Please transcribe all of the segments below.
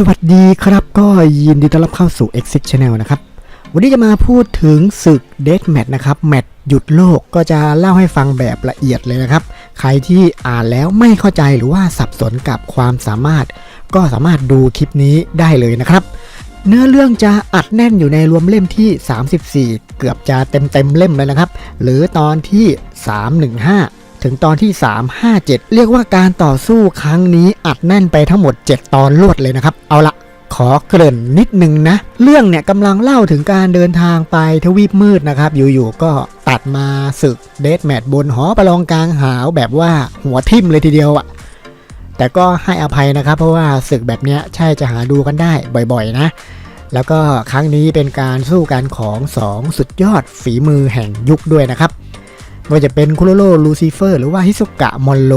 สวัสดีครับก็ยินดีต้อนรับเข้าสู่ Exit Channel นะครับ วันนี้จะมาพูดถึงศึก Death Match นะครับ แมตช์หยุดโลกก็จะเล่าให้ฟังแบบละเอียดเลยนะครับ ใครที่อ่านแล้วไม่เข้าใจหรือว่าสับสนกับความสามารถ ก็สามารถดูคลิปนี้ได้เลยนะครับ เนื้อเรื่องจะอัดแน่นอยู่ในรวมเล่มที่ 34 เกือบจะเต็มเต็มเล่มเลยนะครับ หรือตอนที่ 315 ถึงตอนที่ 357 เรียกว่าการต่อสู้ครั้งนี้อัดแน่นไปทั้งหมด 7 ตอนรวดเลยนะครับ เอาละขอเกริ่นนิดนึงนะ เรื่องเนี่ยกำลังเล่าถึงการเดินทางไปทวีปมืดนะครับ อยู่ๆก็ตัดมาศึกเดทแมทบนหอประลองกลางหาวแบบว่าหัวทิ่มเลยทีเดียวอะแต่ก็ให้อภัยนะครับ เพราะว่าศึกแบบเนี้ยใช่จะหาดูกันได้บ่อยๆนะ แล้วก็ครั้งนี้เป็นการสู้กันของ 2 สุดยอดฝีมือแห่งยุคด้วยนะครับ ไม่ว่าจะเป็นคุโรโรลูซิเฟอร์หรือว่าฮิโซกะมอนโล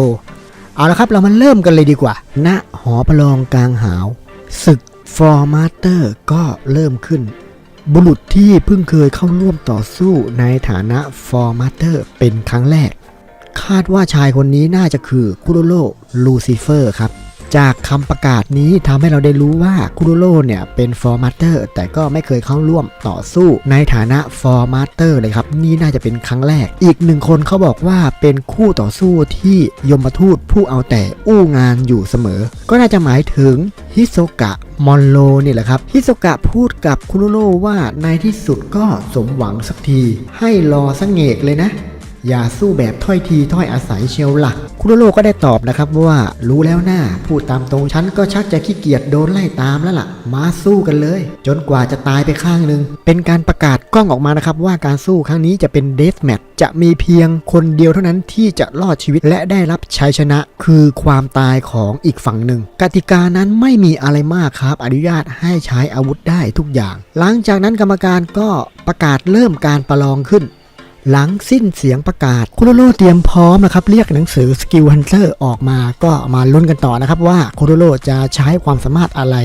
เอาละครับเรามาเริ่มกันเลยดีกว่า ณหอประลองกลางหาวศึกฟอร์มาเตอร์ก็เริ่มขึ้น บุรุษที่เพิ่งเคยเข้าร่วมต่อสู้ในฐานะฟอร์มาเตอร์เป็นครั้งแรก คาดว่าชายคนนี้น่าจะคือคุโรโรลูซิเฟอร์ครับ จากคำประกาศนี้ทำให้เราได้รู้ว่าคุโรโรเนี่ยเป็นฟอร์มาเตอร์แต่ก็ไม่เคยเข้าร่วมต่อสู้ในฐานะฟอร์มาเตอร์เลยครับ นี่น่าจะเป็นครั้งแรก อีกหนึ่งคนเขาบอกว่าเป็นคู่ต่อสู้ที่ยมทูตผู้เอาแต่อู้งานอยู่เสมอ ก็น่าจะหมายถึงฮิโซกะมอนโลนี่แหละครับฮิโซกะพูดกับคุโรโรว่าในที่สุดก็สมหวังสักที ให้รอสังเงกเลยนะ อย่าสู้แบบถ้อยทีถ้อยอาศัยเชียวละ่ะคุโรโรก็ได้ตอบนะครับว่ารู้แล้วนะ่าพูดตามตรงฉันก็ชักจะขี้เกียจโดนไล่ตามแล้วล่ะ มาสู้กันเลย จนกว่าจะตายไปข้างหนึ่งเป็นการประกาศกล้องออกมานะครับว่าการสู้ครั้งนี้จะเป็นเดธแมทจะมีเพียงคนเดียวเท่านั้นที่จะรอดชีวิตและได้รับชัยชนะ คือความตายของอีกฝั่งหนึ่ง กติกานั้นไม่มีอะไรมากครับ อนุญาตให้ใช้อาวุธได้ทุกอย่าง หลังจากนั้นกรรมการก็ประกาศเริ่มการประลองขึ้น หลังสิ้นเสียงประกาศ คุโรโรเตรียมพร้อมนะครับ เรียกหนังสือสกิลฮันเตอร์ออกมาก็มาลุ้นกันต่อนะครับ ว่าคุโรโรจะใช้ความสามารถอะไร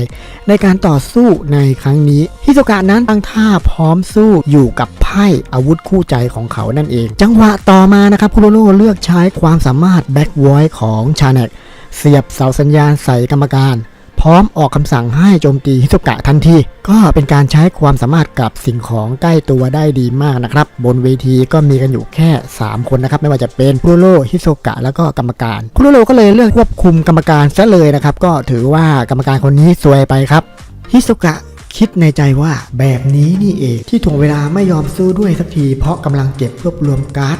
ในการต่อสู้ในครั้งนี้ ฮิโซกะนั้นตั้งท่าพร้อมสู้อยู่กับไพ่อาวุธคู่ใจของเขานั่นเอง จังหวะต่อมานะครับคุโรโรเลือกใช้ความสามารถแบ็กไวท์ของชาเนกเสียบเสาสัญญาณใส่กรรมการ พร้อมออกคำสั่งให้โจมตีฮิโซกะทันที ก็เป็นการใช้ความสามารถกับสิ่งของใกล้ตัวได้ดีมากนะครับ บนเวทีก็มีกันอยู่แค่ 3 คนนะครับ ไม่ว่าจะเป็นคุโรโรฮิโซกะแล้วก็กรรมการ คุโรโรก็เลยเลือกควบคุมกรรมการซะเลยนะครับ ก็ถือว่ากรรมการคนนี้ซวยไปครับ ฮิโซกะคิดในใจว่าแบบนี้นี่เองที่ถ่วงเวลาไม่ยอมสู้ด้วยสักทีเพราะกำลังเก็บรวบรวมการ์ด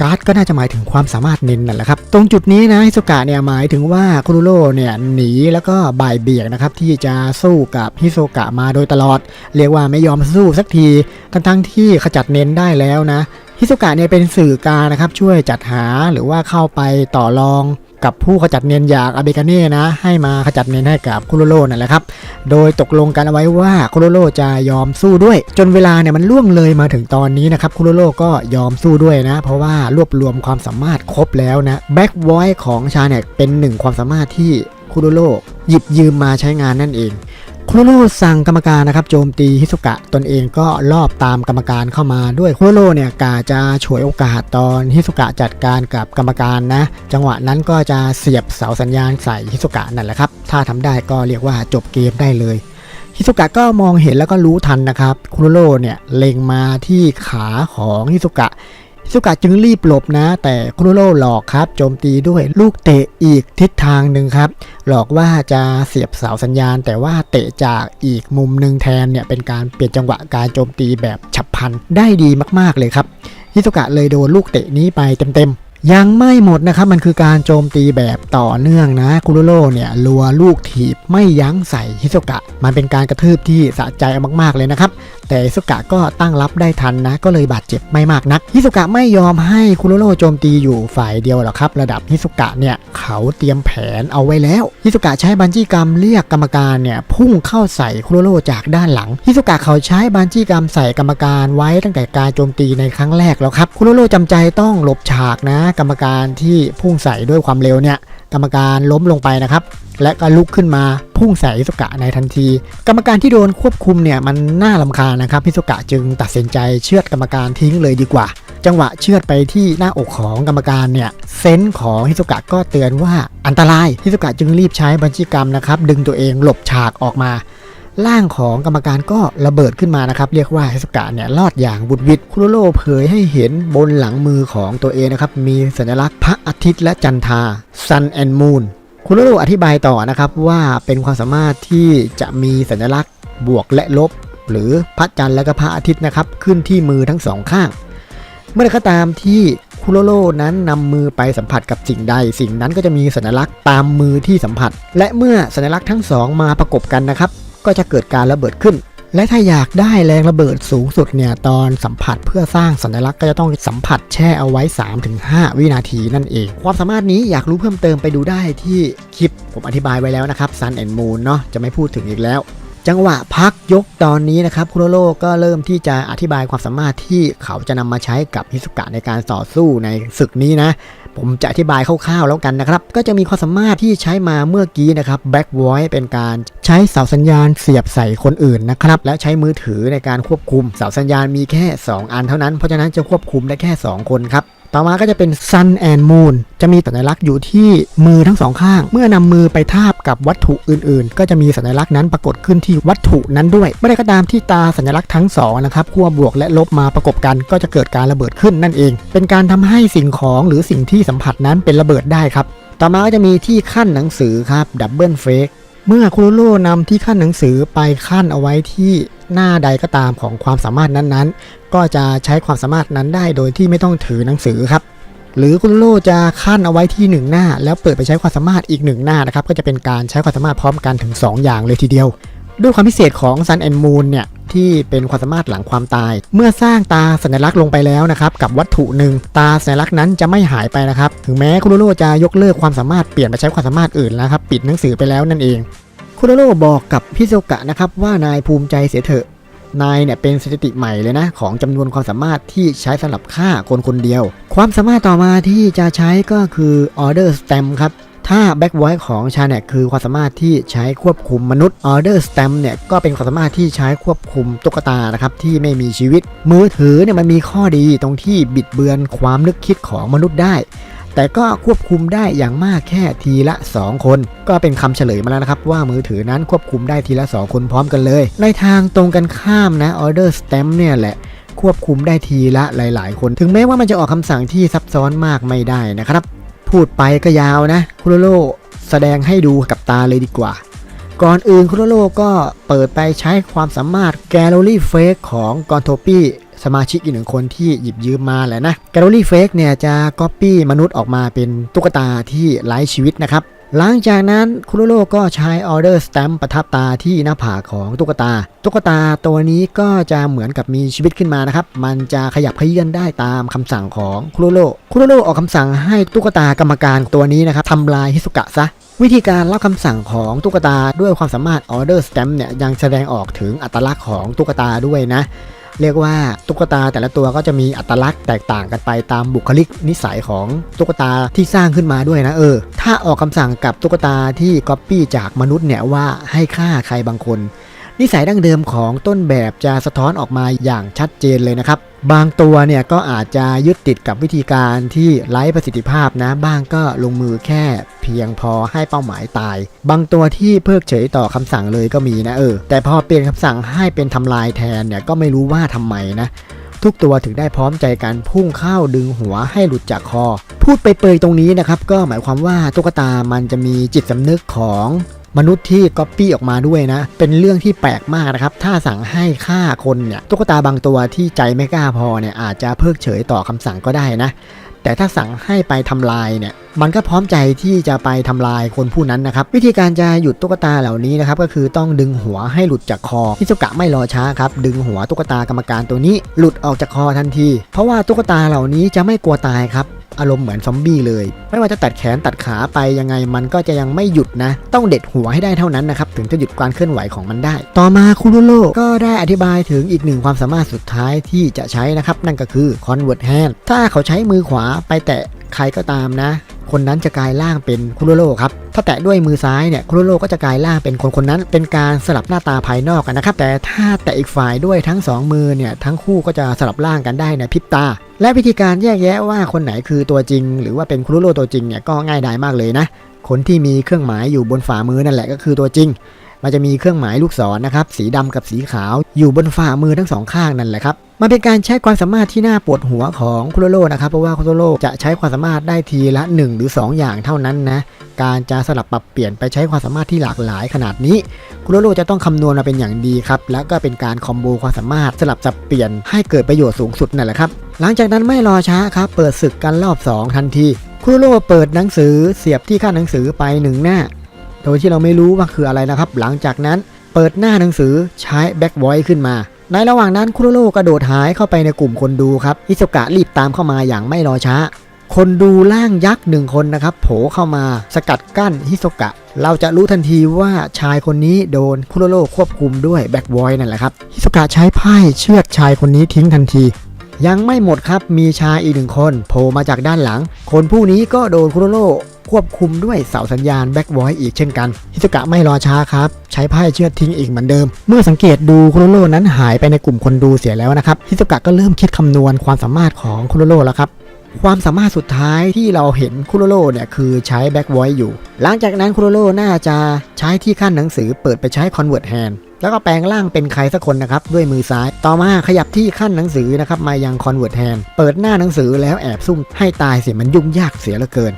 การ์ดก็น่าจะหมายถึงความสามารถเน้นนั่นแหละครับ ตรงจุดนี้นะฮิโซกะเนี่ยหมายถึงว่าคุรุโร่เนี่ยหนีแล้วก็บ่ายเบี่ยงนะครับที่จะสู้กับฮิโซกะมาโดยตลอด เรียกว่าไม่ยอมสู้สักที ทั้งทั้งๆที่ขจัดเน้นได้แล้วนะฮิโซกะเนี่ยเป็นสื่อกลางนะครับช่วยจัดหาหรือว่าเข้าไปต่อรอง กับผู้ขจัดเนียนอย่างอาเบกาเน่นะ ให้มาขจัดเนียนให้กับคุโรโร่นั่นแหละครับ โดยตกลงกันเอาไว้ว่าคุโรโร่จะยอมสู้ด้วย จนเวลาเนี่ยมันล่วงเลยมาถึงตอนนี้นะครับคุโรโร่ก็ยอมสู้ด้วยนะ เพราะว่ารวบรวมความสามารถครบแล้วนะแบ็กไวท์ของชาเนกเป็นหนึ่งความสามารถที่คุโรโร่หยิบยืมมาใช้งานนั่นเอง คุโรโร่สั่งกรรมการนะครับโจมตีฮิสุกะตนเองก็รอบตามกรรมการเข้ามาด้วยคุโรโร่เนี่ยกาจะฉวยโอกาสตอนฮิสุกะจัดการกับกรรมการนะ จังหวะนั้นก็จะเสียบเสาสัญญาณใส่ฮิสุกะนั่นแหละครับ ถ้าทำได้ก็เรียกว่าจบเกมได้เลยฮิสุกะก็มองเห็นแล้วก็รู้ทันนะครับคุโรโร่เนี่ยเล็งมาที่ขาของฮิสุกะ สุกะจึงรีบหลบนะ แต่คุโรโร่หลอกครับโจมตีด้วยลูกเตะอีกทิศทางหนึ่งครับ หลอกว่าจะเสียบเสาสัญญาณ แต่ว่าเตะจากอีกมุมหนึ่งแทนเนี่ยเป็นการเปลี่ยนจังหวะการโจมตีแบบฉับพลันได้ดีมากๆเลยครับฮิสุกะเลยโดนลูกเตะนี้ไปเต็มๆ ยังไม่หมดนะครับ มันคือการโจมตีแบบต่อเนื่องนะคุโรโร่เนี่ยลัวลูกถีบไม่ยั้งใส่ฮิสุกะ มันเป็นการกระทืบที่สะใจมากๆเลยนะครับ แต่ฮิสุกะก็ตั้งรับได้ทันนะ ก็เลยบาดเจ็บไม่มากนักฮิสุกะไม่ยอมให้คุโรโร่โจมตีอยู่ฝ่ายเดียวหรอกครับ ระดับฮิสุกะเนี่ยเขาเตรียมแผนเอาไว้แล้วฮิสุกะใช้บันจี้กรรมเรียกกรรมการเนี่ยพุ่งเข้าใส่คุโรโร่จากด้านหลังฮิสุกะเขาใช้บันจี้กรรมใส่กรรมการไว้ตั้งแต่การโจมตีในครั้งแรกแล้วครับคุโรโร่จำใจต้องหลบฉากนะกรรมการที่พุ่งใส่ด้วยความเร็วเนี่ยกรรมการล้มลงไปนะครับ และก็ลุกขึ้นมาพุ่งใส่ฮิสุกะในทันที กรรมการที่โดนควบคุมเนี่ยมันน่าลำคาญนะครับฮิสุกะจึงตัดสินใจเชือดกรรมการทิ้งเลยดีกว่า จังหวะเชือดไปที่หน้าอกของกรรมการเนี่ยเซนส์ของฮิโซกะก็เตือนว่าอันตรายฮิโซกะจึงรีบใช้บัญชีกรรมนะครับดึงตัวเองหลบฉากออกมา ร่างของกรรมการก็ระเบิดขึ้นมานะครับ เรียกว่าฮิสกะเนี่ยรอดอย่างบุดวิดคุโรโรเผยให้เห็นบนหลังมือของตัวเองนะครับ มีสัญลักษณ์พระอาทิตย์และจันทรา Sun and Moon คุโรโรอธิบายต่อนะครับว่าเป็นความสามารถที่จะมีสัญลักษณ์บวกและลบ หรือพระจันทร์และก็พระอาทิตย์นะครับขึ้นที่มือทั้งสองข้าง เมื่อใดก็ตามที่คุโรโรนั้นนำมือไปสัมผัสกับสิ่งใด สิ่งนั้นก็จะมีสัญลักษณ์ตามมือที่สัมผัส และเมื่อสัญลักษณ์ทั้งสองมาประกบกันนะครับ ก็จะเกิดการระเบิดขึ้น และถ้าอยากได้แรงระเบิดสูงสุดเนี่ยตอนสัมผัสเพื่อสร้างสัญลักษณ์ก็จะต้องสัมผัสแช่เอาไว้ 3-5 วินาทีนั่นเอง ความสามารถนี้อยากรู้เพิ่มเติมไปดูได้ที่คลิปผมอธิบายไว้แล้วนะครับ Sun and Moon เนาะจะไม่พูดถึงอีกแล้วจังหวะพักยกตอนนี้นะครับคุโรโร่ก็เริ่มที่จะอธิบายความสามารถที่เขาจะนำมาใช้กับฮิสุกะในการต่อสู้ในศึกนี้นะ ผมจะอธิบายคร่าวๆแล้วกันนะครับ ก็จะมีความสามารถที่ใช้มาเมื่อกี้นะครับ Back Voice เป็นการใช้เสาสัญญาณเสียบใส่คนอื่นนะครับ และใช้มือถือในการควบคุม เสาสัญญาณมีแค่ 2 อันเท่านั้น เพราะฉะนั้นจะควบคุมได้แค่ 2 คนครับ ต่อมาก็จะเป็น Sun and Moon จะมีสัญลักษณ์อยู่ที่มือทั้งสองข้าง เมื่อนำมือไปทาบกับวัตถุอื่นๆ ก็จะมีสัญลักษณ์นั้นปรากฏขึ้นที่วัตถุนั้นด้วย เมื่อใดก็ตามที่ตาสัญลักษณ์ทั้งสองนะครับขั้วบวกและลบมาประกบกัน ก็จะเกิดการระเบิดขึ้นนั่นเอง เป็นการทำให้สิ่งของหรือสิ่งที่สัมผัสนั้นเป็นระเบิดได้ครับ ต่อมาก็จะมีที่ขั้นหนังสือครับดับเบิลเฟก เมื่อคุโรโร่นำที่ขั้นหนังสือไปขั้นเอาไว้ที่หน้าใดก็ตามของความสามารถนั้นๆ ก็จะใช้ความสามารถนั้นได้โดยที่ไม่ต้องถือหนังสือครับ หรือคุณโลจะขั้นเอาไว้ที่ 1 หน้า แล้วเปิดไปใช้ความสามารถอีก 1 หน้านะครับ ก็จะเป็นการใช้ความสามารถพร้อมกันถึง 2 อย่างเลยทีเดียว ด้วยความพิเศษของ Sun and Moon เนี่ย ที่เป็นความสามารถหลังความตาย เมื่อสร้างตาสัญลักษณ์ลงไปแล้วนะครับกับวัตถุหนึ่งตาสัญลักษณ์นั้นจะไม่หายไปนะครับถึงแม้คุโรโรจะยกเลิกความสามารถเปลี่ยนไปใช้ความสามารถอื่นแล้วครับปิดหนังสือไปแล้วนั่นเอง คุโรโรบอกกับพิโซกะนะครับว่านายภูมิใจเสียเถอะนายเนี่ยเป็นสถิติใหม่เลยนะ ของจำนวนความสามารถที่ใช้สำหรับฆ่าคนคนเดียว ความสามารถต่อมาที่จะใช้ก็คือ Order Stamp ครับ ถ้า Back Voice ของชาแนกคือความสามารถที่ใช้ควบคุมมนุษย์ Order Stamp เนี่ยก็เป็นความสามารถที่ใช้ควบคุมตุ๊กตานะครับที่ไม่มีชีวิต มือถือเนี่ยมันมีข้อดีตรงที่บิดเบือนความนึกคิดของมนุษย์ได้ แต่ก็ควบคุมได้อย่างมากแค่ทีละ 2 คน ก็เป็นคำเฉลยมาแล้วนะครับ ว่ามือถือนั้นควบคุมได้ทีละ 2 คนพร้อมกันเลย ในทางตรงกันข้ามนะ Order Stamp เนี่ยแหละควบคุมได้ทีละหลาย ๆ คน ถึงแม้ว่ามันจะออกคำสั่งที่ซับซ้อนมากไม่ได้นะครับ พูดไปก็ยาวนะคุโรโรแสดงให้ดูกับตาเลยดีกว่า ก่อนอื่นคุโรโรก็เปิดไปใช้ความสามารถแกลเลอรี่เฟกของกอนโทปี้สมาชิกอีกหนึ่งคนที่หยิบยืมมาแหละนะแกลเลอรี่เฟกเนี่ยจะก๊อปปี้มนุษย์ออกมาเป็นตุ๊กตาที่ไร้ชีวิตนะครับ หลังจากนั้นคุโรโรก็ใช้ออเดอร์สแตมป์ประทับตาที่หน้าผากของตุ๊กตา ตุ๊กตาตัวนี้ก็จะเหมือนกับมีชีวิตขึ้นมานะครับ มันจะขยับเขยื่อนได้ตามคำสั่งของคุโรโรคุโรโรออกคำสั่งให้ตุ๊กตากรรมการตัวนี้นะครับทำลายฮิสุกะซะวิธีการรับคำสั่งของตุ๊กตาด้วยความสามารถ Order Stamp เนี่ยยังแสดงออกถึงอัตลักษณ์ของตุ๊กตาด้วยนะ เรียกว่าตุ๊กตาแต่ละตัวก็จะมีอัตลักษณ์แตกต่างกันไปตามบุคลิกนิสัยของตุ๊กตาที่สร้างขึ้นมาด้วยนะเออ ถ้าออกคำสั่งกับตุ๊กตาที่ก๊อปปี้จากมนุษย์เนี่ยว่าให้ฆ่าใครบางคน นิสัยดั้งเดิมของต้นแบบจะสะท้อนออกมาอย่างชัดเจนเลยนะครับ บางตัวเนี่ยก็อาจจะยึดติดกับวิธีการที่ไร้ประสิทธิภาพนะ บ้างก็ลงมือแค่เพียงพอให้เป้าหมายตาย บางตัวที่เพิกเฉยต่อคำสั่งเลยก็มีนะเออ แต่พอเปลี่ยนคำสั่งให้เป็นทำลายแทนเนี่ยก็ไม่รู้ว่าทำไมนะทุกตัวถึงได้พร้อมใจกันพุ่งเข้าดึงหัวให้หลุดจากคอ พูดไปเปยตรงนี้นะครับ ก็หมายความว่าตุ๊กตามันจะมีจิตสำนึกของ มนุษย์ที่ก๊อปปี้ออกมาด้วยนะ เป็นเรื่องที่แปลกมากนะครับ ถ้าสั่งให้ฆ่าคนเนี่ย ตุ๊กตาบางตัวที่ใจไม่กล้าพอเนี่ยอาจจะเพิกเฉยต่อคำสั่งก็ได้นะ แต่ถ้าสั่งให้ไปทำลายเนี่ย มันก็พร้อมใจที่จะไปทำลายคนผู้นั้นนะครับ วิธีการจะหยุดตุ๊กตาเหล่านี้นะครับ ก็คือต้องดึงหัวให้หลุดจากคอฮิโซกะไม่รอช้าครับ ดึงหัวตุ๊กตากรรมการตัวนี้ หลุดออกจากคอทันที เพราะว่าตุ๊กตาเหล่านี้จะไม่กลัวตายครับ อารมณ์เหมือนซอมบี้เลย ไม่ว่าจะตัดแขนตัดขาไปยังไงมันก็จะยังไม่หยุดนะ ต้องเด็ดหัวให้ได้เท่านั้นนะครับถึงจะหยุดการเคลื่อนไหวของมันได้ ต่อมาคุโรโรก็ได้อธิบายถึงอีกหนึ่งความสามารถสุดท้ายที่จะใช้นะครับนั่นก็คือ convert hand ถ้าเขาใช้มือขวาไปแตะใครก็ตามนะ คนนั้นจะกลายร่างเป็นคุโรโรครับถ้าแตะด้วยมือซ้ายเนี่ยคุโรโรก็จะกลายร่างเป็นคนคนนั้น เป็นการสลับหน้าตาภายนอกกันนะครับแต่ถ้าแตะอีกฝ่ายด้วยทั้งสองมือเนี่ยทั้งคู่ก็จะสลับร่างกันได้ในพริบตา และวิธีการแยกแยะว่าคนไหนคือตัวจริง หรือว่าเป็นคุโรโรตัวจริงเนี่ยก็ง่ายดายมากเลยนะคนที่มีเครื่องหมายอยู่บนฝ่ามือนั่นแหละก็คือตัวจริง มันจะมีเครื่องหมายลูกศรนะครับ สีดำกับสีขาวอยู่บนฝ่ามือทั้งสองข้างนั่นแหละครับมันเป็นการใช้ความสามารถที่น่าปวดหัวของคุโรโรนะครับเพราะว่าคุโรโรจะใช้ความสามารถได้ทีละ 1 หรือ 2 อย่างเท่านั้นนะการจะสลับปรับเปลี่ยนไปใช้ความสามารถที่หลากหลายขนาดนี้คุโรโรจะต้องคำนวณมาเป็นอย่างดีครับแล้วก็เป็นการคอมโบความสามารถสลับสับเปลี่ยนให้เกิดประโยชน์สูงสุดนั่นแหละครับหลังจากนั้นไม่รอช้าครับเปิดศึกกันรอบ 2 ทันทีคุโรโรเปิดหนังสือเสียบที่ข้างหนังสือไปหนึ่งหน้า โดยที่เราไม่รู้ว่าคืออะไรนะครับ หลังจากนั้นเปิดหน้าหนังสือใช้แบ็กไวท์ขึ้นมา ในระหว่างนั้นคุโรโรกระโดดหายเข้าไปในกลุ่มคนดูครับฮิโซกะรีบตามเข้ามาอย่างไม่รอช้า คนดูร่างยักษ์หนึ่งคนนะครับโผล่เข้ามาสกัดกั้นฮิโซกะ เราจะรู้ทันทีว่าชายคนนี้โดนคุโรโรควบคุมด้วยแบ็กไวท์นั่นแหละครับฮิโซกะใช้ไพ่เชือดชายคนนี้ทิ้งทันทียังไม่หมดครับ มีชายอีกหนึ่งคนโผล่มาจากด้านหลัง คนผู้นี้ก็โดนคุโรโร ควบคุมด้วยเสาสัญญาณแบ็กไวท์อีกเช่นกัน ฮิสกะไม่รอช้าครับ ใช้ไพ่เชือดทิ้งอีกเหมือนเดิม เมื่อสังเกตดูคุโรโรนั้นหายไปในกลุ่มคนดูเสียแล้วนะครับ ฮิสกะก็เริ่มคิดคำนวณความสามารถของคุโรโรแล้วครับความสามารถสุดท้ายที่เราเห็นคุโรโรเนี่ยคือใช้แบ็กไวท์อยู่ หลังจากนั้นคุโรโรน่าจะใช้ที่ขั้นหนังสือเปิดไปใช้ Convert Hand แล้วก็แปลงร่างเป็นใครสักคนนะครับ ด้วยมือซ้าย ต่อมาขยับที่ขั้นหนังสือนะครับ มายัง Convert Hand เปิดหน้าหนังสือแล้วแอบซุ่มให้ตายเสียมันยุ่งยากเสียเหลือเกิน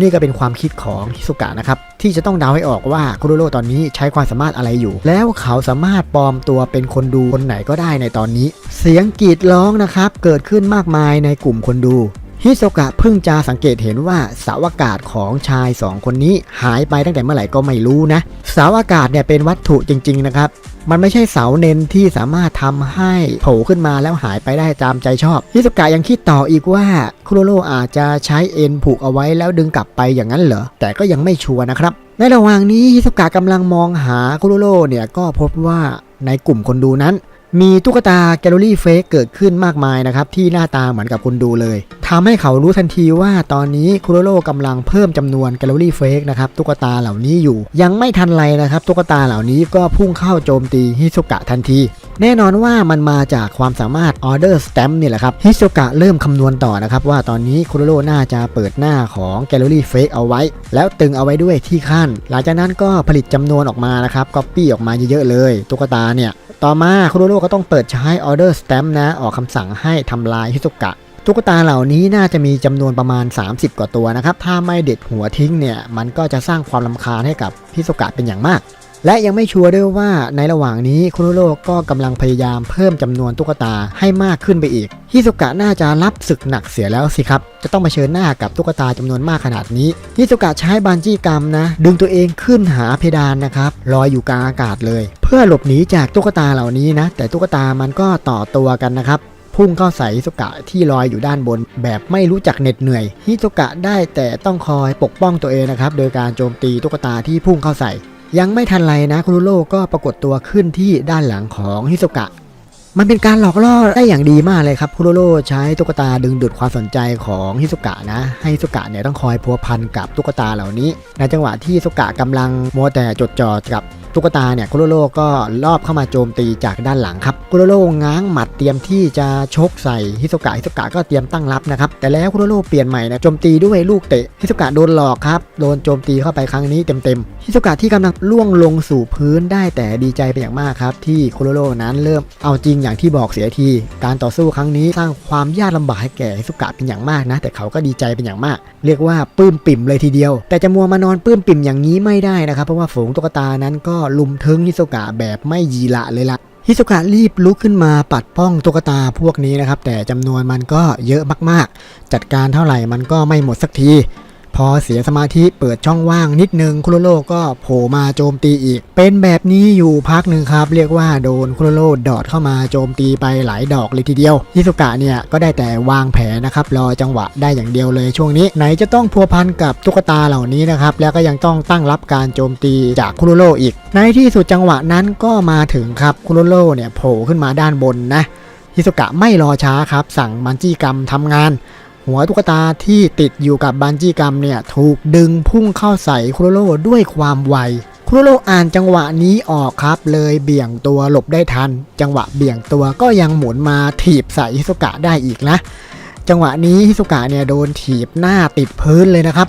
นี่ก็เป็นความคิดของฮิสุกะนะครับที่จะต้องเดาให้ออกว่าคุโรโรตอนนี้ใช้ความสามารถอะไรอยู่ แล้วเขาสามารถปลอมตัวเป็นคนดูคนไหนก็ได้ในตอนนี้ เสียงกรีดร้องนะครับเกิดขึ้นมากมายในกลุ่มคนดู ฮิโซกะเพิ่งจะสังเกตเห็นว่าเสาอากาศของชายสองคนนี้หายไปตั้งแต่เมื่อไหร่ก็ไม่รู้นะเสาอากาศเนี่ยเป็นวัตถุจริง ๆ นะครับ มันไม่ใช่เสาเน้นที่สามารถทำให้โผล่ขึ้นมาแล้วหายไปได้ตามใจชอบฮิสกะยังคิดต่ออีกว่าคุโรโรอาจจะใช้เอ็นผูกเอาไว้แล้วดึงกลับไปอย่างนั้นเหรอแต่ก็ยังไม่ชัวร์นะครับ ในระหว่างนี้ฮิสกะกำลังมองหาคุโรโรเนี่ยก็พบว่าในกลุ่มคนดูนั้น มีตุ๊กตาแกลเลอรี่เฟกเกิดขึ้นมากมายนะครับ ที่หน้าตาเหมือนกับคนดูเลยทำให้เขารู้ทันทีว่าตอนนี้คุโรโรกำลังเพิ่มจำนวนแกลเลอรี่เฟกนะครับตุ๊กตาเหล่านี้อยู่ ยังไม่ทันไรนะครับตุ๊กตาเหล่านี้ก็พุ่งเข้าโจมตีฮิโซกะทันที แน่นอนว่ามันมาจากความสามารถออเดอร์ส m p นี่แหละครับฮิโซกะเริ่มคำนวณต่อนะครับว่าตอนนี้คุโรโรน่าจะเปิดหน้าของแกลเลอรี่เฟกเอาไว้ แล้วตึงเอาไว้ด้วยที่ขั้นหลังจากนั้นก็ผลิตจำนวนออกมานะครับก๊อปปี้ออกมาเยอะๆเลย ตุ๊กตาเนี่ย ต่อมาคุโรโรก็ต้องเปิดใช้ออเดอร์ส m p นะ ออกคำสั่งให้ทำลายฮิซุกะตุ๊กตาเหล่านี้น่าจะมีจำนวนประมาณ 30 กว่าตัวนะครับ ถ้าไม่เด็ดหัวทิ้งเนี่ย มันก็จะสร้างความลำคาญให้กับฮิโซกะเป็นอย่างมาก และยังไม่ชัวร์ด้วยว่าในระหว่างนี้คุโรโรก็กำลังพยายามเพิ่มจำนวนตุ๊กตาให้มากขึ้นไปอีกฮิโซกะน่าจะรับศึกหนักเสียแล้วสิครับ จะต้องมาเชิญหน้ากับตุ๊กตาจำนวนมากขนาดนี้ฮิโซกะใช้บันจี้กรรมนะ ดึงตัวเองขึ้นหาเพดานนะครับลอยอยู่กลางอากาศเลย เพื่อหลบหนีจากตุ๊กตาเหล่านี้นะ แต่ตุ๊กตามันก็ต่อตัวกันนะครับพุ่งเข้าใส่ฮิโซกะที่ลอยอยู่ด้านบน แบบไม่รู้จักเหน็ดเหนื่อยฮิโซกะได้แต่ต้องคอยปกป้องตัวเองนะครับ โดยการโจมตีตุ๊กตาที่พุ่งเข้าใส่ ยังไม่ทันไรนะคุรุโร่ก็ปรากฏตัวขึ้นที่ด้านหลังของฮิโซกะ มันเป็นการหลอกล่อได้อย่างดีมากเลยครับคุโรโร่ใช้ตุ๊กตาดึงดูดความสนใจของฮิสุกะนะให้ฮิสุกะเนี่ยต้องคอยพัวพันกับตุ๊กตาเหล่านี้ ในจังหวะที่ฮิสุกะกำลังมัวแต่จดจ่อกับตุ๊กตาเนี่ยคุโรโร่ก็ลอบเข้ามาโจมตีจากด้านหลังครับคุโรโร่ง้างหมัดเตรียมที่จะชกใส่ฮิสุกะฮิสุกะก็เตรียมตั้งรับนะครับแต่แล้วคุโรโร่เปลี่ยนใหม่นะโจมตีด้วยลูกเตะฮิสุกะโดนหลอกครับโดนโจมตีเข้าไปครั้งนี้เต็มๆฮิสุกะที่กำลังล่วงลงสู่พื้นได้แต่ดีใจเป็นอย่างมากครับที่คุโรโร่นั้นเริ่มเอาจริงอย่างที่บอกเสียที การต่อสู้ครั้งนี้สร้างความยากลำบากให้แก่ฮิสุกะเป็นอย่างมากนะ แต่เขาก็ดีใจเป็นอย่างมาก เรียกว่าปลื้มปิ่มเลยทีเดียว แต่จะมัวมานอนปื้มปิ่มอย่างนี้ไม่ได้นะครับเพราะว่าฝูงตุ๊กตานั้นก็ลุมทึงฮิสุกะแบบไม่ยีละเลยละฮิสุกะรีบลุกขึ้นมาปัดป้องตุ๊กตาพวกนี้นะครับ แต่จำนวนมันก็เยอะมากๆ จัดการเท่าไหร่มันก็ไม่หมดสักที พอเสียสมาธิเปิดช่องว่างนิดนึงคุโรโร่ก็โผล่มาโจมตีอีก เป็นแบบนี้อยู่พักหนึ่งครับ เรียกว่าโดนคุโรโร่ดอดเข้ามาโจมตีไปหลายดอกเลยทีเดียวฮิสุกะเนี่ยก็ได้แต่วางแผนนะครับรอจังหวะได้อย่างเดียวเลยช่วงนี้ ไหนจะต้องพัวพันกับตุ๊กตาเหล่านี้นะครับแล้วก็ยังต้องตั้งรับการโจมตีจากคุโรโร่อีก ในที่สุดจังหวะนั้นก็มาถึงครับคุโรโร่เนี่ยโผล่ขึ้นมาด้านบนนะฮิสุกะไม่รอช้าครับสั่งมันจี้กรรมทำงาน หัวตุ๊กตาที่ติดอยู่กับบันจี้กรรมเนี่ยถูกดึงพุ่งเข้าใส่คุโรโร่ด้วยความไวคุโรโร่อ่านจังหวะนี้ออกครับ เลยเบี่ยงตัวหลบได้ทัน จังหวะเบี่ยงตัวก็ยังหมุนมาถีบใส่ฮิโซกะได้อีกนะ จังหวะนี้ฮิสุกะเนี่ยโดนถีบหน้าติดพื้นเลยนะครับ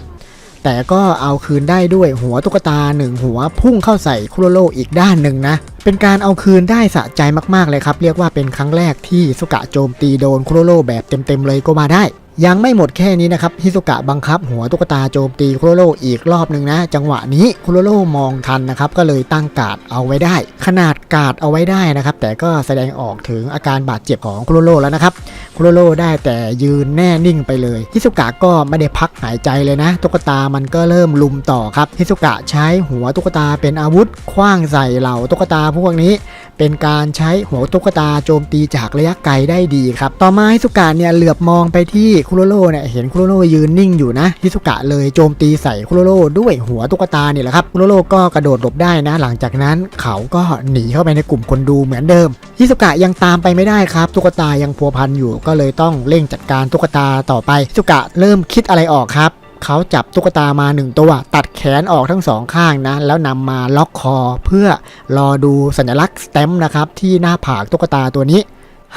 แต่ก็เอาคืนได้ด้วยหัวตุ๊กตาหนึ่งหัวพุ่งเข้าใส่คุโรโรอีกด้านหนึ่งนะ เป็นการเอาคืนได้สะใจมากๆเลยครับ เรียกว่าเป็นครั้งแรกที่สุกะโจมตีโดนคุโรโรแบบเต็มๆเลยก็มาได้ ยังไม่หมดแค่นี้นะครับฮิสุกะบังคับ หัวตุ๊กตาโจมตีคุโรโรอีกรอบหนึ่งนะ จังหวะนี้คุโรโรมองทันนะครับก็เลยตั้งกาดเอาไว้ได้ ขนาดกาดเอาไว้ได้นะครับแต่ก็แสดงออกถึงอาการบาดเจ็บของคุโรโรแล้วนะครับคุโรโรได้แต่ยืนแน่นิ่งไปเลยฮิสุกะก็ไม่ได้พักหายใจเลยนะ ตุ๊กตามันก็เริ่มลุมต่อครับฮิสุกะใช้หัวตุ๊กตาเป็นอาวุธคว้างใส่เหล่าตุ๊กตาพวกนี้ เป็นการใช้หัวตุ๊กตาโจมตีจากระยะไกลได้ดีครับ ต่อมาฮิสุกะเนี่ยเหลือบมองไปที่คุโรโรเนี่ยเห็นคุโรโรยืนนิ่งอยู่นะฮิสุกะเลยโจมตีใส่คุโรโรด้วยหัวตุ๊กตาเนี่ยแหละครับคุโรโรก็กระโดดหลบได้นะ หลังจากนั้นเขาก็หนีเข้าไปในกลุ่มคนดูเหมือนเดิมฮิสุกะยังตามไปไม่ได้ครับตุ๊กตายังพัวพันอยู่ก็เลยต้องเร่งจัดการตุ๊กตาต่อไปฮิสุกะเริ่มคิดอะไรออกครับ เขาจับตุ๊กตามาหนึ่งตัวตัดแขนออกทั้งสองข้างนะ แล้วนำมาล็อกคอเพื่อรอดูสัญลักษณ์สแตมป์นะครับ ที่หน้าผากตุ๊กตาตัวนี้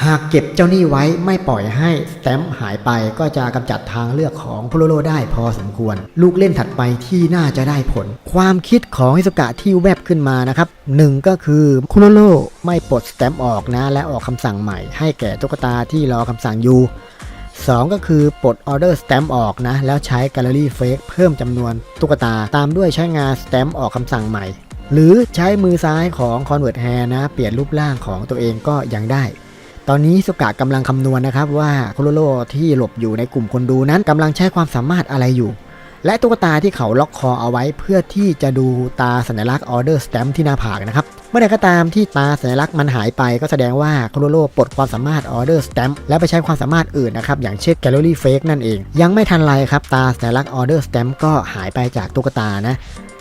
หากเก็บเจ้าหนี้ไว้ไม่ปล่อยให้สแตมป์หายไปก็จะกำจัดทางเลือกของพโรโรได้พอสมควร ลูกเล่นถัดไปที่น่าจะได้ผล ความคิดของฮิสกะที่แวบขึ้นมานะครับหนึ่งก็คือคุโรโรไม่ปลดสแตมป์ออกนะ และออกคำสั่งใหม่ให้แก่ตุ๊กตาที่รอคำสั่งอยู่ 2 ก็คือปลดออเดอร์สแตมป์ออกนะ แล้วใช้แกลเลอรี่เฟกเพิ่มจำนวนตุ๊กตา ตามด้วยใช้งานสแตมป์ออกคำสั่งใหม่ หรือใช้มือซ้ายของ Convert Hand นะ เปลี่ยนรูปร่างของตัวเองก็ยังได้ ตอนนี้สุกะกำลังคำนวณนะครับว่าโคโรโรที่หลบอยู่ในกลุ่มคนดูนั้นกำลังใช้ความสามารถอะไรอยู่และตุ๊กตาที่เขาล็อกคอเอาไว้เพื่อที่จะดูตาสัญลักษณ์ออเดอร์สแตมป์ที่หน้าผากนะครับ เมื่อใดก็ตามที่ตาสัญลักษณ์มันหายไปก็แสดงว่าคุโรโรปลดความสามารถออเดอร์สแตมป์แล้วไปใช้ความสามารถอื่นนะครับ อย่างเช่นแกลเลอรี่เฟกนั่นเอง ยังไม่ทันไรครับ ตาสัญลักษณ์ออเดอร์สแตมป์ก็หายไปจากตุ๊กตานะ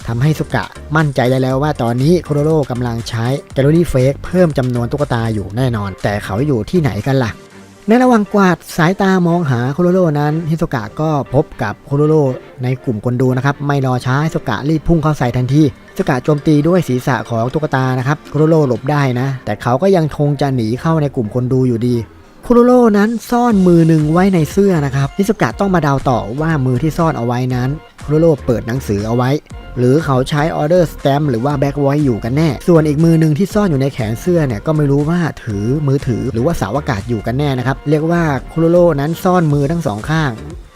ทำให้สุกะมั่นใจได้แล้วว่าตอนนี้คุโรโรกำลังใช้แกลเลอรี่เฟกเพิ่มจำนวนตุ๊กตาอยู่แน่นอน แต่เขาอยู่ที่ไหนกันล่ะ ในระหว่างกวาดสายตามองหาโคโรโรนั้นฮิโซกะก็พบกับโคโรโรในกลุ่มคนดูนะครับ ไม่รอช้าฮิโซกะรีบพุ่งเข้าใส่ทันทีฮิโซกะโจมตีด้วยศีรษะของตุ๊กตานะครับโคโรโรหลบได้นะ แต่เขาก็ยังคงจะหนีเข้าในกลุ่มคนดูอยู่ดีโคโรโรนั้นซ่อนมือหนึ่งไว้ในเสื้อนะครับฮิโซกะต้องมาเดาต่อว่ามือที่ซ่อนเอาไว้นั้น โคโรโรเปิดหนังสือเอาไว้ หรือเขาใช้ออเดอร์สแตมหรือว่าแบ็กไว้อยู่กันแน่ ส่วนอีกมือหนึ่งที่ซ่อนอยู่ในแขนเสื้อเนี่ยก็ไม่รู้ว่าถือมือถือหรือว่าเสาอากาศอยู่กันแน่นะครับ เรียกว่าคุโรโรนั้นซ่อนมือทั้งสองข้าง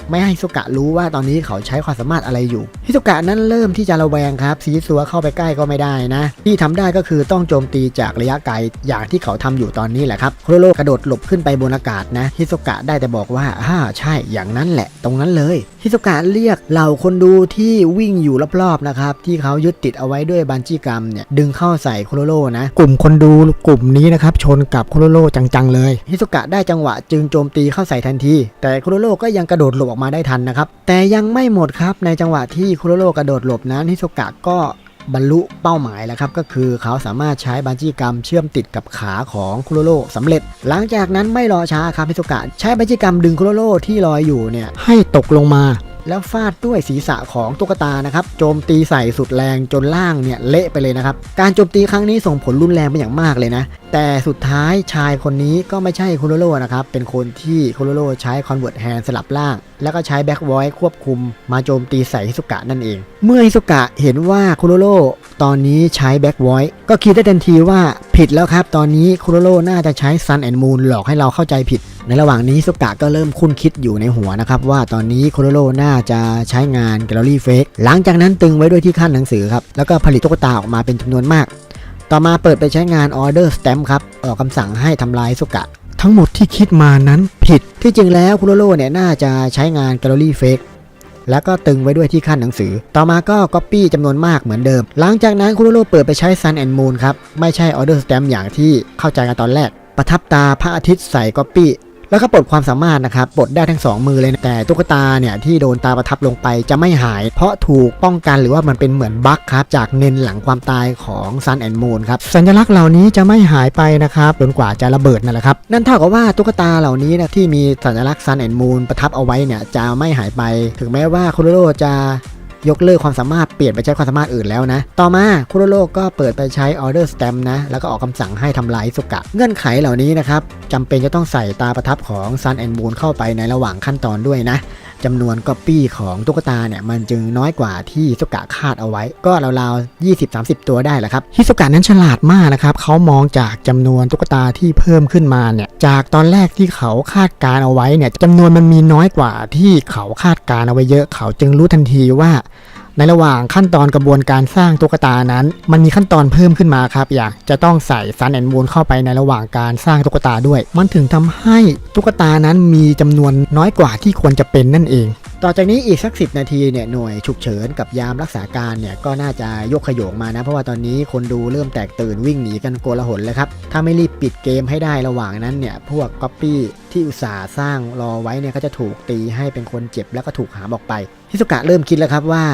ไม่ให้ฮิโซกะรู้ว่าตอนนี้เขาใช้ความสามารถอะไรอยู่ ฮิโซกะนั้นเริ่มที่จะระแวงครับซีซัวเข้าไปใกล้ก็ไม่ได้นะ ที่ทำได้ก็คือต้องโจมตีจากระยะไกลอย่างที่เขาทำอยู่ตอนนี้แหละครับคุโรโรกระโดดหลบขึ้นไปบนอากาศนะฮิโซกะได้แต่บอกว่าอ่าใช่อย่างนั้นแหละ ตรงนั้นเลยฮิโซกะเรียกเหล่าคนดูที่วิ่งอยู่รอบๆนะครับที่เขายึดติดเอาไว้ด้วยบันจี้กรรมเนี่ยดึงเข้าใส่คุโรโรนะกลุ่มคนดูกลุ่มนี้นะครับชนกับโคโรโรจังๆเลยฮิโซกะได้จังหวะจึงโจมตีเข้าใส่ทันที แต่โคโรโรก็ยังกระโดดหลบออกมาได้ทันนะครับ แต่ยังไม่หมดครับในจังหวะที่คุโรโรกระโดดหลบนั้นฮิโซกะก็บรรลุเป้าหมายแล้วครับ ก็คือเขาสามารถใช้บันจี้กรรมเชื่อมติดกับขาของคุโรโรสำเร็จ หลังจากนั้นไม่รอช้าครับฮิโซกะใช้บันจี้กรรมดึงคุโรโรที่ลอยอยู่เนี่ยให้ตกลงมาแล้วฟาดด้วยศีรษะของตุ๊กตานะครับ โจมตีใส่สุดแรงจนล่างเนี่ยเละไปเลยนะครับ การโจมตีครั้งนี้ส่งผลรุนแรงเป็นอย่างมากเลยนะ แต่สุดท้ายชายคนนี้ก็ไม่ใช่คุโรโรนะครับ เป็นคนที่คุโรโรใช้คอนเวิร์ตแฮนสลับล่างแล้วก็ใช้แบ็กไวท์ควบคุมมาโจมตีใส่ฮิสุกะนั่นเอง เมื่อฮิสุกะเห็นว่าคุโรโรตอนนี้ใช้แบ็กไวท์ก็คิดได้ทันทีว่าผิดแล้วครับ ตอนนี้คุโรโรน่าจะใช้ซันแอนด์มูนหลอกให้เราเข้าใจผิด ในระหว่างนี้ฮิสุกะก็เริ่มคุ้นคิดอยู่ในหัวนะครับ ว่าตอนนี้คุโรโรน่าจะใช้งานแกลเลอรี่เฟกหลังจากนั้นตึงไว้ด้วยที่ขั้นหนังสือครับแล้วก็ผลิตตุ๊กตาออกมาเป็นจำนวนมาก ต่อมาเปิดไปใช้งานออเดอร์สแตมป์ครับออกคำสั่งให้ทำลายสุกะ ทั้งหมดที่คิดมานั้นผิด ที่จริงแล้วคุโรโรเนี่ยน่าจะใช้งานแกลเลอรี่เฟกแล้วก็ตึงไว้ด้วยที่ขั้นหนังสือ ต่อมาก็ก๊อปปี้จำนวนมากเหมือนเดิม หลังจากนั้นคุโรโรเปิดไปใช้ Sun and Moon ครับ ไม่ใช่ออเดอร์สแตมอย่างที่เข้าใจกันตอนแรก ประทับตาพระอาทิตย์ใส่ก๊อปปี้ แล้วก็ปลดความสามารถนะครับปลดได้ทั้งสองมือเลยนะแต่ตุ๊กตาเนี่ยที่โดนตาประทับลงไปจะไม่หาย เพราะถูกป้องกันหรือว่ามันเป็นเหมือนบั๊กครับจากเน้นหลังความตายของ Sun and Moon ครับสัญลักษณ์เหล่านี้จะไม่หายไปนะครับจนกว่าจะระเบิดนั่นแหละครับนั่นเท่ากับว่าตุ๊กตาเหล่านี้นะที่มีสัญลักษณ์ Sun and Moon ประทับเอาไว้เนี่ยจะไม่หายไป ถึงแม้ว่าคุโรโรจะ ยกเลิกความสามารถเปลี่ยนไปใช้ความสามารถอื่นแล้วนะ ต่อมาคุโรโร่ก็เปิดไปใช้ออเดอร์สแตมนะ แล้วก็ออกคำสั่งให้ทำลายสุกะ เงื่อนไขเหล่านี้นะครับจำเป็นจะต้องใส่ตาประทับของซันแอนมูนเข้าไปในระหว่างขั้นตอนด้วยนะ จำนวนก๊อปปี้ของตุ๊กตาเนี่ยมันจึงน้อยกว่าที่ฮิสุกะคาดเอาไว้ ก็ราวๆ20-30 ตัวได้แหละครับฮิสุกะนั้นฉลาดมากนะครับเขามองจากจำนวนตุ๊กตาที่เพิ่มขึ้นมาเนี่ยจากตอนแรกที่เขาคาดการเอาไว้เนี่ยจำนวนมันมีน้อยกว่าที่เขาคาดการเอาไว้เยอะ เขาจึงรู้ทันทีว่า ในระหว่างขั้นตอนกระบวนการสร้างตุ๊กตานั้น มันมีขั้นตอนเพิ่มขึ้นมาครับอยากจะต้องใส่ซันแอนมูนเข้าไปในระหว่างการสร้างตุ๊กตาด้วย มันถึงทำให้ตุ๊กตานั้นมีจำนวนน้อยกว่าที่ควรจะเป็นนั่นเอง ต่อจากนี้อีกสักสินาทีเนี่ยหน่วยฉุกเฉินกับยามรักษาการเนี่ยก็น่าจะยกขยงมานะ เพราะว่าตอนนี้คนดูเริ่มแตกตื่นวิ่งหนีกันโกลาหลเลยครับถ้าไม่รีบปิดเกมให้ได้ระหว่างนั้นเนี่ยพวกก๊อปปี้ที่อุตส่าห์สร้างรอไว้เนี่ยก็จะถูกตีให้เป็นคนเจ็บแล้วก็ถูกหามออกไปฮิสุกะเริ่มคิดแล้วครับว่า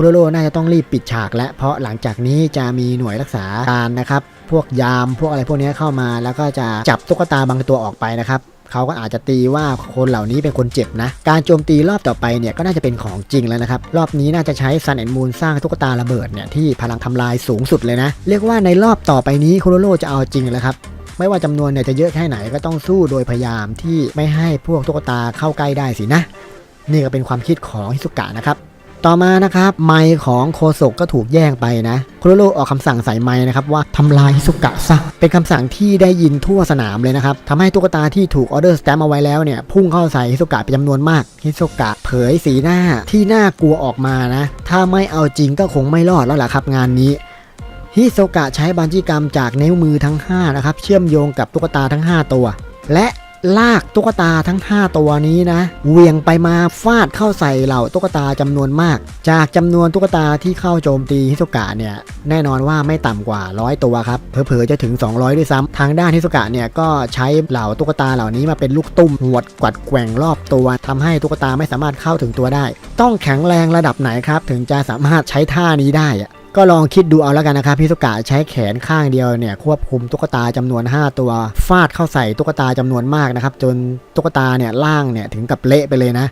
คุโรโร่น่าจะต้องรีบปิดฉากแล้วเพราะหลังจากนี้จะมีหน่วยรักษาการนะครับ พวกยามพวกอะไรพวกนี้เข้ามา แล้วก็จะจับตุ๊กตาบางตัวออกไปนะครับเขาก็อาจจะตีว่าคนเหล่านี้เป็นคนเจ็บนะ การโจมตีรอบต่อไปเนี่ยก็น่าจะเป็นของจริงแล้วนะครับ รอบนี้น่าจะใช้ซันแอนมูนสร้างตุ๊กตาระเบิดเนี่ยที่พลังทำลายสูงสุดเลยนะ เรียกว่าในรอบต่อไปนี้คุโรโร่จะเอาจริงแล้วครับ ไม่ว่าจำนวนเนี่ยจะเยอะแค่ไหนก็ต้องสู้โดยพยายามที่ไม่ให้พวกตุ๊กตาเข้าใกล้ได้สินะ นี่ก็เป็นความคิดของฮิสุกะนะครับ ต่อมานะครับไมค์ของโคโซกก็ถูกแย่งไปนะคุโรโรออกคำสั่งใส่ไมค์นะครับว่าทำลายฮิสุกะซะเป็นคำสั่งที่ได้ยินทั่วสนามเลยนะครับทำให้ตุ๊กตาที่ถูกออเดอร์สแตมเอาไว้แล้วเนี่ยพุ่งเข้าใส่ฮิสุกะเป็นจำนวนมากฮิสุกะเผยสีหน้าที่น่ากลัวออกมานะ ถ้าไม่เอาจริงก็คงไม่รอดแล้วล่ะครับงานนี้ฮิโซกะใช้บันจีกรรมจากนิ้วมือทั้ง 5 นะครับ เชื่อมโยงกับตุ๊กตาทั้ง 5 ตัว และ ลากตุ๊กตาทั้ง 5 ตัวนี้นะเวียงไปมาฟาดเข้าใส่เหล่าตุ๊กตาจำนวนมาก จากจำนวนตุ๊กตาที่เข้าโจมตีฮิโซกะเนี่ยแน่นอนว่าไม่ต่ำกว่า 100 ตัวครับเผลอๆจะถึง 200 ด้วยซ้ำทางด้านฮิโซกะเนี่ยก็ใช้เหล่าตุ๊กตาเหล่านี้มาเป็นลูกตุ้มหวดกวัดแกว่งรอบตัวทำให้ตุ๊กตาไม่สามารถเข้าถึงตัวได้ ต้องแข็งแรงระดับไหนครับ ถึงจะสามารถใช้ท่านี้ได้อะ ก็ลองคิดดูเอาแล้วกันนะครับพิสุกะใช้แขนข้างเดียวเนี่ยควบคุมตุ๊กตาจำนวน 5 ตัวฟาดเข้าใส่ตุ๊กตาจำนวนมากนะครับ จนตุ๊กตาเนี่ยล่างเนี่ยถึงกับเละไปเลยนะ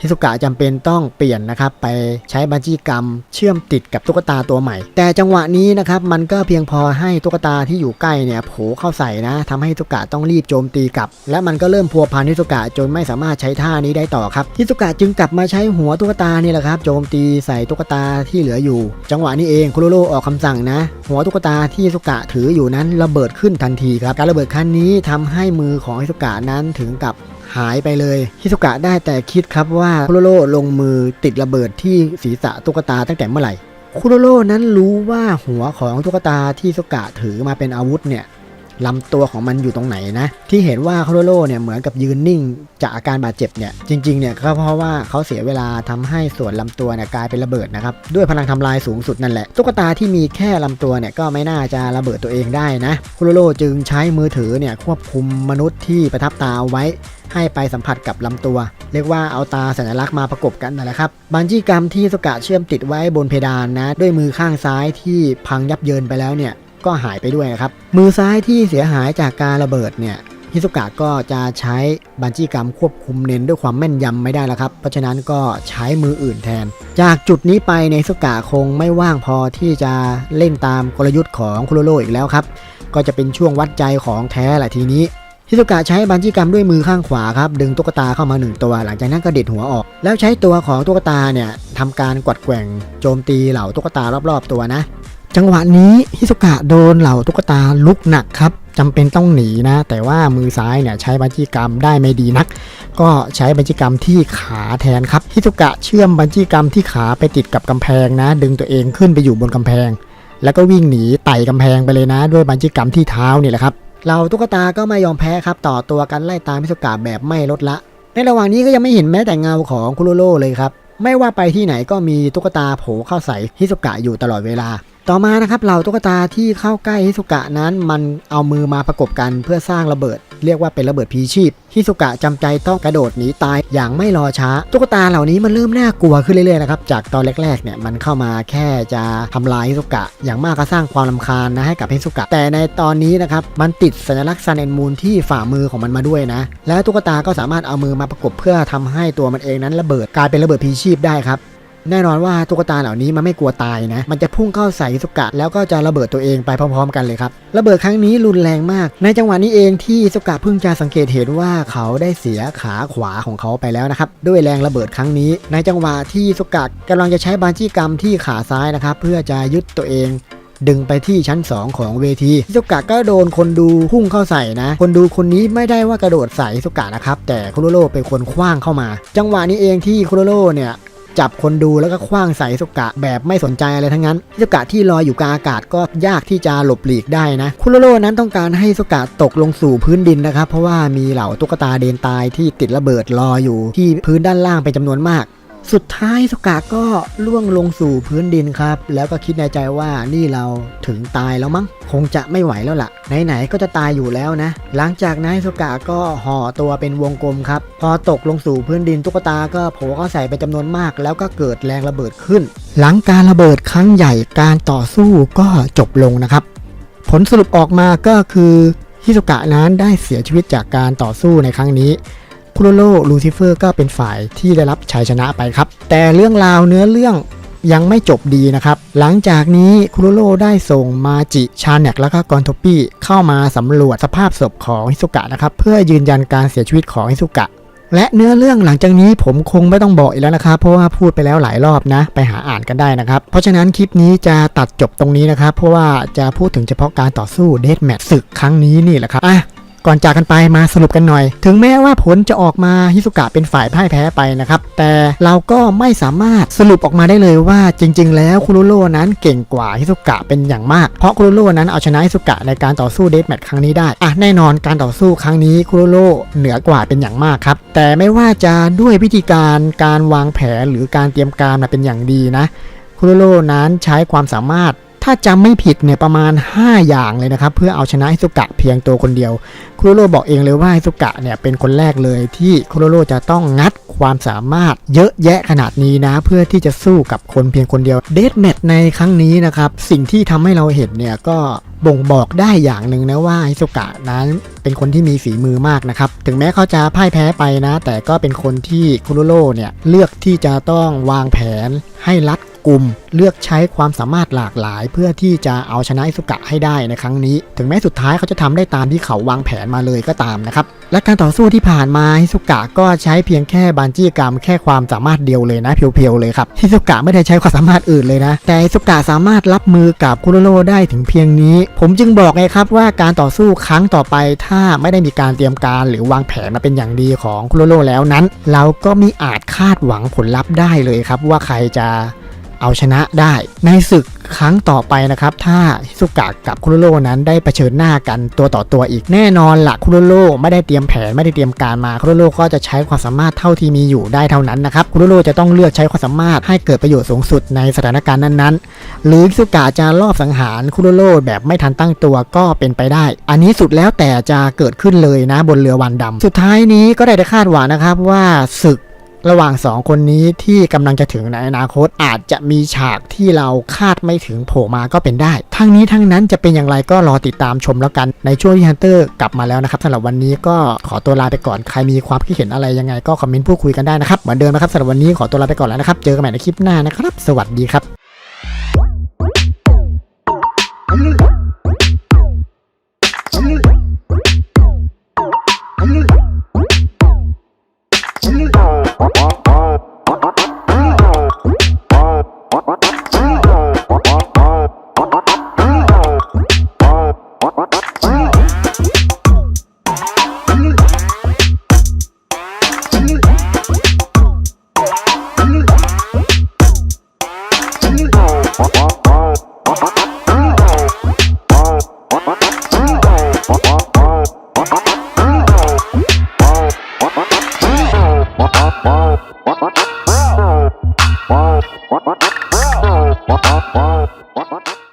ฮิสุกะจำเป็นต้องเปลี่ยนนะครับไปใช้บัญชีกรรม เชื่อมติดกับตุ๊กตาตัวใหม่ แต่จังหวะนี้นะครับมันก็เพียงพอให้ตุ๊กตาที่อยู่ใกล้เนี่ยโผเข้าใส่นะทำให้ฮิสุกะต้องรีบโจมตีกลับ และมันก็เริ่มพัวพันฮิสุกะจนไม่สามารถใช้ท่านี้ได้ต่อครับฮิสุกะจึงกลับมาใช้หัวตุ๊กตานี่แหละครับโจมตีใส่ตุ๊กตาที่เหลืออยู่ จังหวะนี้เองคุโรโรออกคำสั่งนะ หัวตุ๊กตาที่ฮิสุกะถืออยู่นั้นระเบิดขึ้นทันทีครับการระเบิดครั้งนี้ทำให้มือของฮิสุกะนั้นถึงกับ หายไปเลย ฮิสุกะได้แต่คิดครับว่าคุโรโรลงมือติดระเบิดที่ศีรษะตุ๊กตาตั้งแต่เมื่อไหร่คุโรโร่นั้นรู้ว่าหัวของตุ๊กตาที่สุกะถือมาเป็นอาวุธเนี่ย ลำตัวของมันอยู่ตรงไหนนะ ที่เห็นว่าคุโรโรเนี่ยเหมือนกับยืนนิ่งจากอาการบาดเจ็บเนี่ยจริงๆเนี่ยก็เพราะว่าเขาเสียเวลาทำให้ส่วนลำตัวเนี่ยกลายเป็นระเบิดนะครับด้วยพลังทำลายสูงสุดนั่นแหละ ตุ๊กตาที่มีแค่ลำตัวเนี่ยก็ไม่น่าจะระเบิดตัวเองได้นะคุโรโรจึงใช้มือถือเนี่ยควบคุมมนุษย์ที่ประทับตาเอาไว้ให้ไปสัมผัสกับลำตัว เรียกว่าเอาตาสัญลักษณ์มาประกบกันนั่นแหละครับบันจี้กรรมที่สกะเชื่อมติดไว้บนเพดานนะ ด้วยมือข้างซ้ายที่พังยับเยินไปแล้วเนี่ย ก็หายไปด้วยนะครับ มือซ้ายที่เสียหายจากการระเบิดเนี่ยฮิสุกะก็จะใช้บันจี้กรรมควบคุมเน้นด้วยความแม่นยำไม่ได้แล้วครับ เพราะฉะนั้นก็ใช้มืออื่นแทน จากจุดนี้ไปในสุกะคงไม่ว่างพอที่จะเล่นตามกลยุทธ์ของคุโรโรอีกแล้วครับ ก็จะเป็นช่วงวัดใจของแท้แหละทีนี้ฮิสุกะใช้บันจี้กรรมด้วยมือข้างขวาครับ ดึงตุ๊กตาเข้ามาหนึ่งตัว หลังจากนั้นก็เด็ดหัวออก แล้วใช้ตัวของตุ๊กตาเนี่ยทำการกวัดแกว่งโจมตีเหล่าตุ๊กตารอบๆตัวนะ จังหวะนี้ฮิสุกะโดนเหล่าตุ๊กตาลุกหนักครับจำเป็นต้องหนีนะ แต่ว่ามือซ้ายเนี่ยใช้บันจี้กรรมได้ไม่ดีนัก ก็ใช้บันจี้กรรมที่ขาแทนครับฮิสุกะเชื่อมบันจี้กรรมที่ขาไปติดกับกำแพงนะ ดึงตัวเองขึ้นไปอยู่บนกำแพง แล้วก็วิ่งหนีไต่กำแพงไปเลยนะ ด้วยบันจี้กรรมที่เท้านี่แหละครับเราตุ๊กตาก็ไม่ยอมแพ้ครับ ต่อตัวกันไล่ตามพิสุกะแบบไม่ลดละ ในระหว่างนี้ก็ยังไม่เห็นแม้แต่เงาของคุโรโร่เลยครับไม่ว่าไปที่ไหนก็มีตุ๊กตาโผล่เข้าใส่ฮิสุกะอยู่ตลอดเวลา ต่อมานะครับเราตุ๊กตาที่เข้าใกล้ฮิสุกะนั้น มันเอามือมาประกบกันเพื่อสร้างระเบิด เรียกว่าเป็นระเบิดพีชีพฮิสุกะจำใจต้องกระโดดหนีตายอย่างไม่รอช้า ตุ๊กตาเหล่านี้มันเริ่มน่ากลัวขึ้นเรื่อยๆนะครับจากตอนแรกๆเนี่ยมันเข้ามาแค่จะทำลายฮิสุกะ อย่างมากก็สร้างความลำคาญนะให้กับฮิสุกะ แต่ในตอนนี้นะครับมันติดสัญลักษณ์ซันเอนมูนที่ฝ่ามือของมันมาด้วยนะ แล้วตุ๊กตาก็สามารถเอามือมาประกบเพื่อทำให้ตัวมันเองนั้นระเบิดกลายเป็นระเบิดพีชีพได้ครับ แน่นอนว่าตุ๊กตาเหล่านี้มันไม่กลัวตายนะ มันจะพุ่งเข้าใส่สุกะ แล้วก็จะระเบิดตัวเองไปพร้อมๆ กันเลยครับ ระเบิดครั้งนี้รุนแรงมาก ในจังหวะนี้เองที่สุกะเพิ่งจะสังเกตเห็นว่าเขาได้เสียขาขวาของเขาไปแล้วนะครับ ด้วยแรงระเบิดครั้งนี้ ในจังหวะที่สุกะกำลังจะใช้บานจี้กรรมที่ขาซ้ายนะครับ เพื่อจะยึดตัวเองดึงไปที่ชั้น 2 ของเวทีสุกะก็โดนคนดูพุ่งเข้าใส่นะ คนดูคนนี้ไม่ได้ว่ากระโดดใส่สุกะนะครับ แต่คุโรโร่เป็นคนคว้างเข้ามา จังหวะนี้เองที่คุโรโร่เนี่ย จับคนดูแล้วก็คว้างใส่สุกะแบบไม่สนใจอะไรทั้งนั้นสุกะที่ลอยอยู่กลางอากาศก็ยากที่จะหลบหลีกได้นะ คุโรโร่นั้นต้องการให้สุกะตกลงสู่พื้นดินนะครับ เพราะว่ามีเหล่าตุ๊กตาเดนตายที่ติดระเบิดรออยู่ที่พื้นด้านล่างเป็นจำนวนมาก สุดท้ายสกะก็ล่วงลงสู่พื้นดินครับ แล้วก็คิดในใจว่านี่เราถึงตายแล้วมั้ง คงจะไม่ไหวแล้วล่ะ ไหนๆก็จะตายอยู่แล้วนะ หลังจากนั้นสกะก็ห่อตัวเป็นวงกลมครับ พอตกลงสู่พื้นดินตุ๊กตาก็โผล่เข้าใส่เป็นจำนวนมาก แล้วก็เกิดแรงระเบิดขึ้น หลังการระเบิดครั้งใหญ่การต่อสู้ก็จบลงนะครับ ผลสรุปออกมาก็คือฮิสุกะนั้นได้เสียชีวิตจากการต่อสู้ในครั้งนี้ คุโรโร่ลูซิเฟอร์ก็เป็นฝ่ายที่ได้รับชัยชนะไปครับ แต่เรื่องราวเนื้อเรื่องยังไม่จบดีนะครับ หลังจากนี้คุโรโร่ได้ส่งมาจิชาเนกแล้วก็กอนโทปี้เข้ามาสำรวจสภาพศพของฮิสุกะนะครับ เพื่อยืนยันการเสียชีวิตของฮิสุกะ และเนื้อเรื่องหลังจากนี้ผมคงไม่ต้องบอกอีกแล้วนะครับ เพราะว่าพูดไปแล้วหลายรอบนะ ไปหาอ่านกันได้นะครับ เพราะฉะนั้นคลิปนี้จะตัดจบตรงนี้นะครับ เพราะว่าจะพูดถึงเฉพาะการต่อสู้เดธแมทศึกครั้งนี้นี่แหละครับอะ ก่อนจากกันไปมาสรุปกันหน่อย ถึงแม้ว่าผลจะออกมาฮิสุกะเป็นฝ่ายพ่ายแพ้ไปนะครับ แต่เราก็ไม่สามารถสรุปออกมาได้เลยว่าจริง ๆ แล้วคุโรโร่นั้นเก่งกว่าฮิสุกะเป็นอย่างมาก เพราะคุโรโร่นั้นเอาชนะฮิสุกะในการต่อสู้เดธแมทครั้งนี้ได้อะแน่นอนการต่อสู้ครั้งนี้คุโรโร่เหนือกว่าเป็นอย่างมากครับ แต่ไม่ว่าจะด้วยวิธีการการวางแผนหรือการเตรียมการมาเป็นอย่างดีนะคุโรโร่นั้นใช้ความสามารถ ถ้าจำไม่ผิดเนี่ยประมาณ 5 อย่างเลยนะครับ เพื่อเอาชนะฮิสุกะเพียงตัวคนเดียวคุโรโรบอกเองเลยว่าฮิสุกะเนี่ยเป็นคนแรกเลยที่คุโรโรจะต้องงัดความสามารถเยอะแยะขนาดนี้นะ เพื่อที่จะสู้กับคนเพียงคนเดียวเดทแมทในครั้งนี้นะครับ สิ่งที่ทำให้เราเห็นเนี่ยก็บ่งบอกได้อย่างหนึ่งนะว่าฮิสุกะนั้นเป็นคนที่มีฝีมือมากนะครับ ถึงแม้เขาจะพ่ายแพ้ไปนะ แต่ก็เป็นคนที่คุโรโรเนี่ยเลือกที่จะต้องวางแผนให้รัด กลุ่ม เลือกใช้ความสามารถหลากหลาย เพื่อที่จะเอาชนะอิสุกะให้ได้ในครั้งนี้ ถึงแม้สุดท้ายเขาจะทำได้ตามที่เขาวางแผนมาเลยก็ตามนะครับและการต่อสู้ที่ผ่านมาฮิสุกะก็ใช้เพียงแค่บันจี้กรรมแค่ความสามารถเดียวเลยนะเพียวๆเลยครับฮิสุกะไม่ได้ใช้ความสามารถอื่นเลยนะ แต่ฮิสุกะสามารถรับมือกับคุโรโรได้ถึงเพียงนี้ ผมจึงบอกไงครับว่าการต่อสู้ครั้งต่อไปถ้าไม่ได้มีการเตรียมการหรือวางแผนมาเป็นอย่างดีของคุโรโรแล้วนั้น เราก็มิอาจคาดหวังผลลัพธ์ได้เลยครับว่าใครจะ เอาชนะได้ ในศึกครั้งต่อไปนะครับ ถ้าฮิสุกะกับคุโรโรนั้นได้เผชิญหน้ากันตัวต่อตัวอีกแน่นอนละคุโรโร่ไม่ได้เตรียมแผนไม่ได้เตรียมการมาคุโรโร่ก็จะใช้ความสามารถเท่าที่มีอยู่ได้เท่านั้นนะครับคุโรโร่จะต้องเลือกใช้ความสามารถให้เกิดประโยชน์สูงสุดในสถานการณ์นั้นๆ หรือฮิสุกะจะลอบสังหารคุโรโร่แบบไม่ทันตั้งตัวก็เป็นไปได้ อันนี้สุดแล้วแต่จะเกิดขึ้นเลยนะบนเรือวันดำสุดท้ายนี้ก็ได้ได้คาดหวังนะครับว่าศึก ระหว่างสองคนนี้ที่กำลังจะถึงในอนาคตอาจจะมีฉากที่เราคาดไม่ถึงโผล่มาก็เป็นได้ ทั้งนี้ทั้งนั้นจะเป็นอย่างไรก็รอติดตามชมแล้วกันในช่วงที่ฮันเตอร์กลับมาแล้วนะครับสำหรับวันนี้ก็ขอตัวลาไปก่อนใครมีความคิดเห็นอะไรยังไงก็คอมเมนต์พูดคุยกันได้นะครับเหมือนเดิมนะครับสำหรับวันนี้ขอตัวลาไปก่อนแล้วนะครับ เจอกันใหม่ในคลิปหน้านะครับ สวัสดีครับ